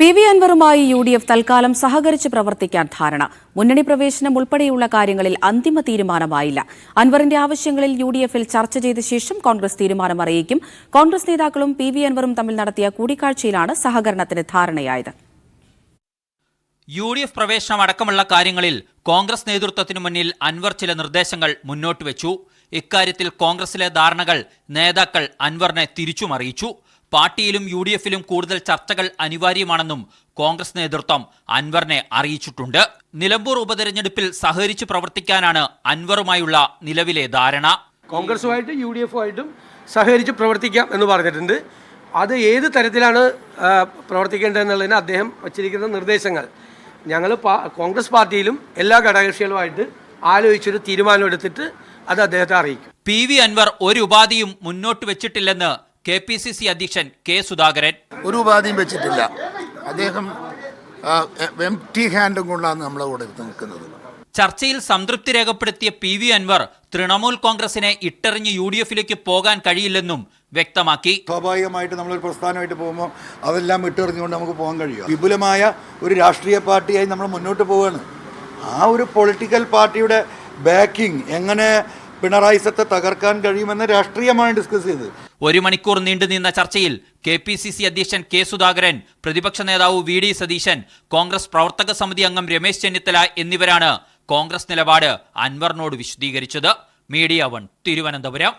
P V അൻവറുമായി U D F തൽക്കാലം സഹകരിച്ച് പ്രവർത്തിക്കാൻ ധാരണ. മുന്നണി പ്രവേശനം ഉൾപ്പെടെയുള്ള കാര്യങ്ങളിൽ അന്തിമ തീരുമാനമായില്ല. അൻവറിന്റെ ആവശ്യങ്ങളിൽ യു ഡി എഫിൽ ചർച്ച ചെയ്ത ശേഷം കോൺഗ്രസ് തീരുമാനം അറിയിക്കും കോൺഗ്രസ് നേതാക്കളും പി വി അൻവറും തമ്മിൽ നടത്തിയ കൂടിക്കാഴ്ചയിലാണ് സഹകരണത്തിന് ധാരണയായത്. യു ഡി എഫ് പ്രവേശനം അടക്കമുള്ള കാര്യങ്ങളിൽ കോൺഗ്രസ് നേതൃത്വത്തിനു മുന്നിൽ അൻവർ ചില നിർദ്ദേശങ്ങൾ മുന്നോട്ട് വെച്ചു. ഇക്കാര്യത്തിൽ കോൺഗ്രസിലെ ധാരണകൾ നേതാക്കൾ അൻവറിനെ തിരിച്ചും അറിയിച്ചു. പാർട്ടിയിലും യു ഡി എഫിലും കൂടുതൽ ചർച്ചകൾ അനിവാര്യമാണെന്നും കോൺഗ്രസ് നേതൃത്വം അൻവറിനെ അറിയിച്ചിട്ടുണ്ട്. നിലമ്പൂർ ഉപതെരഞ്ഞെടുപ്പിൽ സഹകരിച്ച് പ്രവർത്തിക്കാനാണ് അൻവറുമായുള്ള നിലവിലെ ധാരണ. കോൺഗ്രസുമായിട്ടും യു ഡി എഫുമായിട്ടും സഹകരിച്ച് പ്രവർത്തിക്കാം എന്ന് പറഞ്ഞിട്ടുണ്ട്. അത് ഏത് തരത്തിലാണ് പ്രവർത്തിക്കേണ്ടതെന്നുള്ളതിന് അദ്ദേഹം വച്ചിരിക്കുന്ന നിർദ്ദേശങ്ങൾ. ഞങ്ങൾ കോൺഗ്രസ് പാർട്ടിയിലും എല്ലാ ഘടകകക്ഷികളുമായിട്ട് ആലോചിച്ചൊരു തീരുമാനം എടുത്തിട്ട് അത് അദ്ദേഹത്തെ അറിയിക്കും. പി വി അൻവർ ഒരു ഉപാധിയും മുന്നോട്ട് വെച്ചിട്ടില്ലെന്ന് കെ പി സി സി അധ്യക്ഷൻ കെ സുധാകരൻ. ഒരു ഉപാധിയും വെച്ചിട്ടില്ല. അദ്ദേഹം എം ടി ഹാൻഡും കൊണ്ടാണ് നമ്മളെ കൂടെ നിൽക്കുന്നത്. ചർച്ചയിൽ സംതൃപ്തി രേഖപ്പെടുത്തിയ പി വി അൻവർ തൃണമൂൽ കോൺഗ്രസിനെ ഇട്ടെറിഞ്ഞ് യു ഡി എഫിലേക്ക് പോകാൻ കഴിയില്ലെന്നും വ്യക്തമാക്കി. സ്വാഭാവികമായിട്ട് നമ്മളൊരു പ്രസ്ഥാനമായിട്ട് പോകുമ്പോൾ അതെല്ലാം ഇട്ടെറിഞ്ഞുകൊണ്ട് നമുക്ക് പോകാൻ കഴിയും വിപുലമായ ഒരു രാഷ്ട്രീയ പാർട്ടിയായി നമ്മൾ മുന്നോട്ട് പോവുകയാണ്. ആ ഒരു പൊളിറ്റിക്കൽ പാർട്ടിയുടെ ബാക്കിംഗ് എങ്ങനെ പിണറായി സത്തെ തകർക്കാൻ കഴിയുമെന്ന് രാഷ്ട്രീയമാണ് ഡിസ്കസ് ചെയ്തത്. ഒരു മണിക്കൂർ നീണ്ടുനിന്ന ചർച്ചയിൽ കെ പി സി സി അധ്യക്ഷൻ കെ സുധാകരൻ പ്രതിപക്ഷ നേതാവ് വി ഡി സതീശൻ കോൺഗ്രസ് പ്രവർത്തക സമിതി അംഗം രമേശ് ചെന്നിത്തല എന്നിവരാണ് കോൺഗ്രസ് നിലപാട് അൻവറിനോട് വിശദീകരിച്ചത്. Media one Thiruvananthapuram.